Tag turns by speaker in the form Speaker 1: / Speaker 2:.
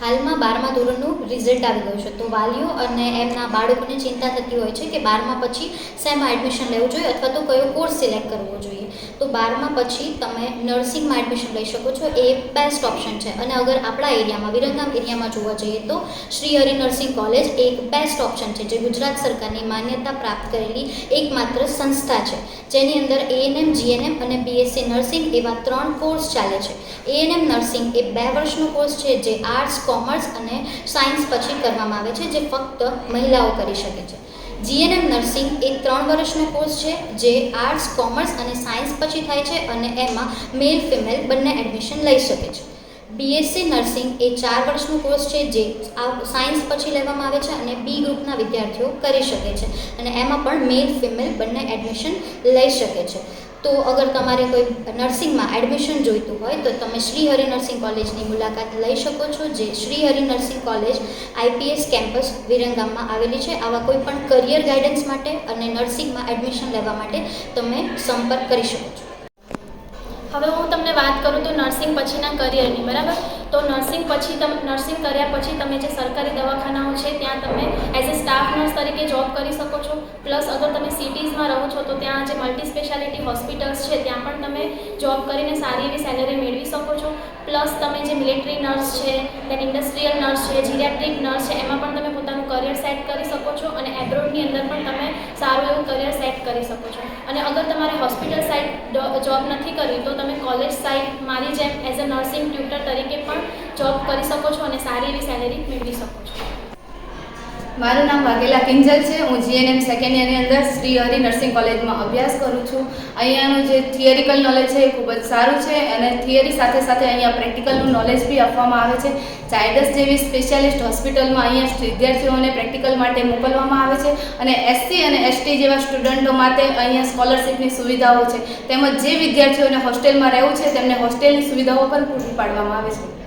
Speaker 1: હાલમાં બારમા ધોરણનું રિઝલ્ટ આવી ગયું છે. તો વાલીઓ અને એમના બાળકોને ચિંતા થતી હોય છે કે બારમા પછી શેમાં એડમિશન લેવું જોઈએ અથવા તો કયો કોર્સ સિલેક્ટ કરવો જોઈએ. તો બારમા પછી તમે નર્સિંગમાં એડમિશન લઈ શકો છો. એ બેસ્ટ ઓપ્શન છે. અને અગર આપણા એરિયામાં વિરંગામ એરિયામાં જોવા જઈએ તો શ્રી હરિ નર્સિંગ કોલેજ એક બેસ્ટ ઓપ્શન છે, જે ગુજરાત સરકારની માન્યતા પ્રાપ્ત કરેલી એકમાત્ર સંસ્થા છે. જેની અંદર એએનએમ જીએનએમ અને બીએસસી નર્સિંગ એવા ત્રણ કોર્સ ચાલે છે. એએનએમ નર્સિંગ એ બે વર્ષનો કોર્સ છે, જે આર્ટ્સ કોમર્સ અને સાયન્સ પછી કરવામાં આવે છે, જે ફક્ત મહિલાઓ કરી શકે છે. જીએનએમ નર્સિંગ એ ત્રણ વર્ષનો કોર્સ છે, જે આર્ટ્સ, કોમર્સ અને સાયન્સ પછી થાય છે અને એમાં મેલ, ફિમેલ બંને એડમિશન લઈ શકે છે. બીએસસી નર્સિંગ એ ચાર વર્ષનો કોર્સ છે, જે સાયન્સ પછી લેવામાં આવે છે અને બી ગ્રુપના વિદ્યાર્થીઓ કરી શકે છે. અને એમાં પણ મેલ, ફિમેલ બંને એડમિશન લઈ શકે છે. તો અગર તમારે કોઈ નર્સિંગમાં એડમિશન જોઈતું હોય તો તમે શ્રી હરિ નર્સિંગ કોલેજની મુલાકાત લઈ શકો છો, જે Shri Hari nursing college IPS campus વિરંગામમાં આવેલી છે. આવા કોઈ પણ કરિયર ગાઈડન્સ માટે અને નર્સિંગમાં એડમિશન લેવા માટે તમે સંપર્ક કરી શકો છો.
Speaker 2: હવે હું તમને વાત કરું તો નર્સિંગ પછીના કરિયરની બરાબર? તો નર્સિંગ પછી તમે નર્સિંગ કર્યા પછી તમે જે સરકારી દવાખાનાઓ છે, ત્યાં તમે એઝ અ સ્ટાફ નર્સ તરીકે જોબ કરી શકો છો. પ્લસ અગર તમે સિટીઝમાં રહો છો, તો ત્યાં જે મલ્ટી સ્પેશિયાલિટી હોસ્પિટલ્સ છે, ત્યાં પણ તમે જોબ કરીને સારી એવી સેલરી મેળવી શકો છો. પ્લસ તમે જે મિલિટરી નર્સ છે દેન ઇન્ડસ્ટ્રીયલ નર્સ છે જીરિયાટ્રિક નર્સ છે, એમાં પણ તમે પોતાનું કરિયર સેટ કરી છો અને એબ્રોડની અંદર પણ તમે સારું એવું કરિયર સેટ કરી શકો છો. અને અગર તમારે હોસ્પિટલ સાઇડ જોબ નથી કરવી, તો તમે કોલેજ સાઇડ મારી જેમ એઝ અ નર્સિંગ ટ્યુટર તરીકે પણ જોબ કરી શકો છો અને સારી એવી સેલેરી મેળવી શકો છો.
Speaker 3: મારું નામ વાઘેલા કિંજલ છે. હું જીએનએમ સેકન્ડ યરની અંદર શ્રી હરિ નર્સિંગ કોલેજમાં અભ્યાસ કરું છું. અહીંયાનું જે થિયરિકલ નોલેજ છે એ ખૂબ જ સારું છે અને થિયરી સાથે સાથે અહીંયા પ્રેક્ટિકલનું નોલેજ બી આપવામાં આવે છે. ચાઇડસ જેવી સ્પેશિયાલિસ્ટ હોસ્પિટલમાં અહીંયા વિદ્યાર્થીઓને પ્રેક્ટિકલ માટે મોકલવામાં આવે છે અને એસસી અને એસટી જેવા સ્ટુડન્ટો માટે અહીંયા સ્કોલરશિપની સુવિધાઓ છે. તેમજ જે વિદ્યાર્થીઓને હોસ્ટેલમાં રહેવું છે તેમને હોસ્ટેલની સુવિધાઓ પણ પૂરી પાડવામાં આવે છે.